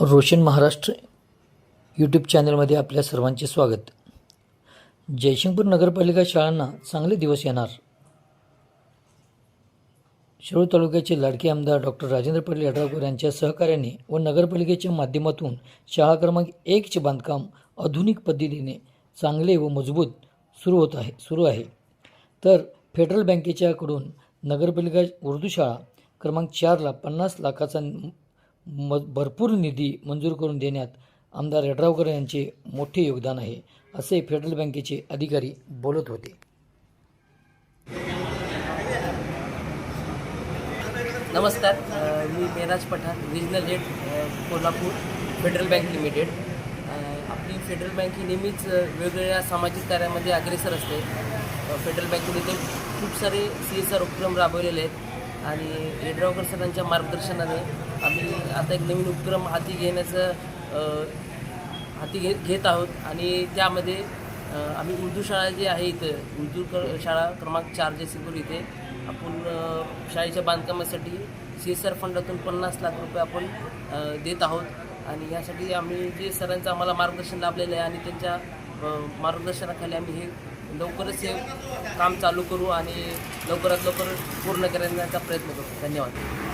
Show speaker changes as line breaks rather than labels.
Roshan Maharashtra YouTube चॅनलमध्ये आपल्या सर्वांचे स्वागत. जयसिंगपूर नगरपालिका शाळांना चांगले दिवस येणार. शिरूर तालुक्याचे लाडके आमदार डॉक्टर राजेंद्र पाटील यड्रावकर यांच्या सहकार्याने व नगरपालिकेच्या माध्यमातून शाळा क्रमांक एकचे बांधकाम आधुनिक पद्धतीने चांगले व मजबूत सुरू होत आहे सुरू आहे. तर फेडरल बँकेच्याकडून नगरपालिका उर्दू शाळा क्रमांक चारला पन्नास लाखाचा म भरपूर निधी मंजूर करून देण्यात आमदार यड्रावकर यांचे मोठे योगदान आहे असे फेडरल बँकेचे अधिकारी बोलत होते.
नमस्कार मी Meraj Pathan regional head Kolhapur Federal Bank Limited आपली फेडरल बँक ही नेहमीच वेगवेगळ्या सामाजिक कार्यामध्ये अग्रेसर असते. फेडरल बँकेने ते खूप सारे सी एस आर उपक्रम राबवलेले आहेत. आणि येड्रावकर सरांच्या मार्गदर्शनाने आम्ही आता एक नवीन उपक्रम हाती घेण्याचं हाती घे घेत आहोत. आणि त्यामध्ये आम्ही उर्दू शाळा जी आहे इथं उर्दू क शाळा क्रमांक चार जयसिंगपूर इथे आपण शाळेच्या बांधकामासाठी सी एस आर फंडातून पन्नास लाख रुपये आपण देत आहोत. आणि यासाठी आम्ही जे सरांचं आम्हाला मार्गदर्शन लाभलेलं आहे आणि त्यांच्या मार्गदर्शनाखाली आम्ही हे लवकरच हे काम चालू करू आणि लवकरात लवकर पूर्ण करण्याचा प्रयत्न करू. धन्यवाद.